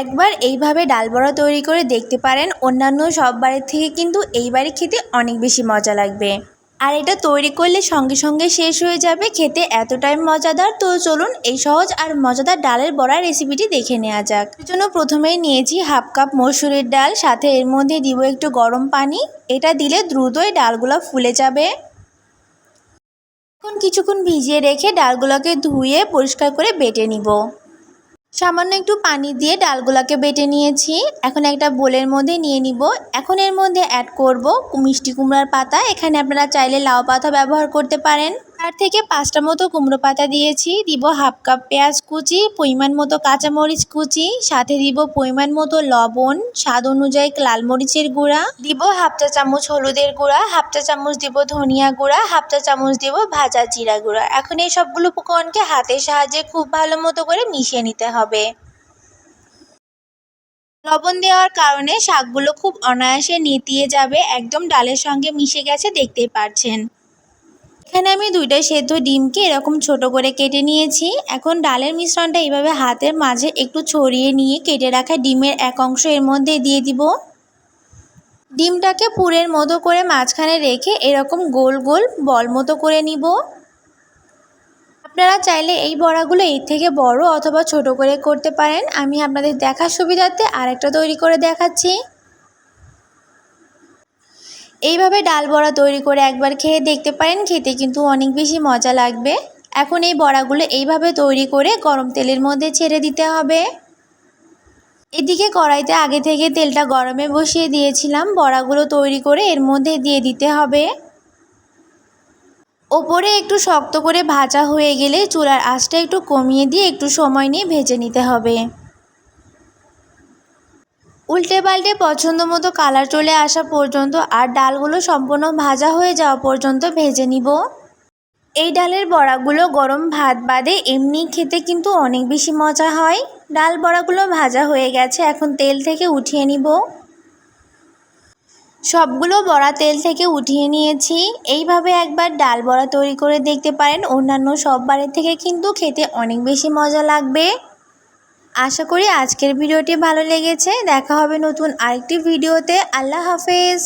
একবার এইভাবে ডাল বড়া তৈরি করে দেখতে পারেন। অন্যান্য সব বাড়ির থেকে কিন্তু এই বাড়ি খেতে অনেক বেশি মজা লাগবে। আর এটা তৈরি করলে সঙ্গে সঙ্গে শেষ হয়ে যাবে। খেতে এতটাই মজাদার। তো চলুন এই সহজ আর মজাদার ডালের বড়া রেসিপিটি দেখে নেওয়া যাক। এর জন্য প্রথমেই নিয়েছি হাফ কাপ মসুরের ডাল। সাথে এর মধ্যে দিব একটু গরম পানি। এটা দিলে দ্রুতই ডালগুলো ফুলে যাবে। এখন কিছুক্ষণ ভিজিয়ে রেখে ডালগুলোকে ধুয়ে পরিষ্কার করে বেটে নিব। সামান্য একটু পানি দিয়ে ডালগুলাকে বেটে নিয়েছি। এখন একটা বোলের মধ্যে নিয়ে নিব। এখন এর মধ্যে অ্যাড করব মিষ্টি কুমড়ার পাতা। এখানে আপনারা চাইলে লাউ পাতা ব্যবহার করতে পারেন। তার থেকে পাঁচটা মতো কুমড়ো পাতা দিয়েছি, দিব হাফ কাপ পেঁয়াজ কুচি, পরিমাণ মতো কাঁচামরিচ কুচি, সাথে দিব পরিমাণ মতো লবণ, স্বাদ অনুযায়ী লাল মরিচের গুঁড়া, দিব হাফ চা চামচ হলুদের গুঁড়া, হাফ চা চামচ দিব ধনিয়া গুঁড়া, হাফ চা চামচ দিব ভাজা জিরা গুঁড়া। এখন এই সবগুলো উপকরণকে হাতের সাহায্যে খুব ভালো মতো করে মিশিয়ে নিতে হবে। লবণ দেওয়ার কারণে শাকগুলো খুব অনায়াসে নেতিয়ে যাবে, একদম ডালের সঙ্গে মিশে গেছে, দেখতেই পারছেন। এখানে আমি দুইটা সেদ্ধ ডিমকে এরকম ছোট করে কেটে নিয়েছি। এখন ডালের মিশ্রণটা এইভাবে হাতের মাঝে একটু ছড়িয়ে নিয়ে কেটে রাখা ডিমের এক অংশ এর মধ্যে দিয়ে দিব। ডিমটাকে পুরের মতো করে মাঝখানে রেখে এরকম গোল গোল বল মতো করে নিব। আপনারা চাইলে এই বড়াগুলো এর থেকে বড় অথবা ছোট করে করতে পারেন। আমি আপনাদের দেখার সুবিধার্থে আরেকটা তৈরি করে দেখাচ্ছি। এইভাবে ডাল বড়া তৈরি করে একবার খেয়ে দেখতে পারেন, খেতে কিন্তু অনেক বেশি মজা লাগবে। এখন এই বড়াগুলো এইভাবে তৈরি করে গরম তেলের মধ্যে ছেড়ে দিতে হবে। এদিকে কড়াইতে আগে থেকে তেলটা গরমে বসিয়ে দিয়েছিলাম। বড়াগুলো তৈরি করে এর মধ্যে দিয়ে দিতে হবে। ওপরে একটু শক্ত করে ভাজা হয়ে গেলে চুলার আঁচটা একটু কমিয়ে দিয়ে একটু সময় নিয়ে ভেজে নিতে হবে। উল্টে পাল্টে পছন্দ মতো কালার চলে আসা পর্যন্ত আর ডালগুলো সম্পূর্ণ ভাজা হয়ে যাওয়া পর্যন্ত ভেজে নিব। এই ডালের বড়াগুলো গরম ভাত বাদে এমনি খেতে কিন্তু অনেক বেশি মজা হয়। ডাল বড়াগুলো ভাজা হয়ে গেছে, এখন তেল থেকে উঠিয়ে নিব। সবগুলো বড়া তেল থেকে উঠিয়ে নিয়েছি। এইভাবে একবার ডাল বড়া তৈরি করে দেখতে পারেন। অন্যান্য সব বাড়ির থেকে কিন্তু খেতে অনেক বেশি মজা লাগবে। আশা করি আজকের ভিডিওটি ভালো লেগেছে। দেখা হবে নতুন আরেকটি ভিডিওতে। আল্লাহ হাফেজ।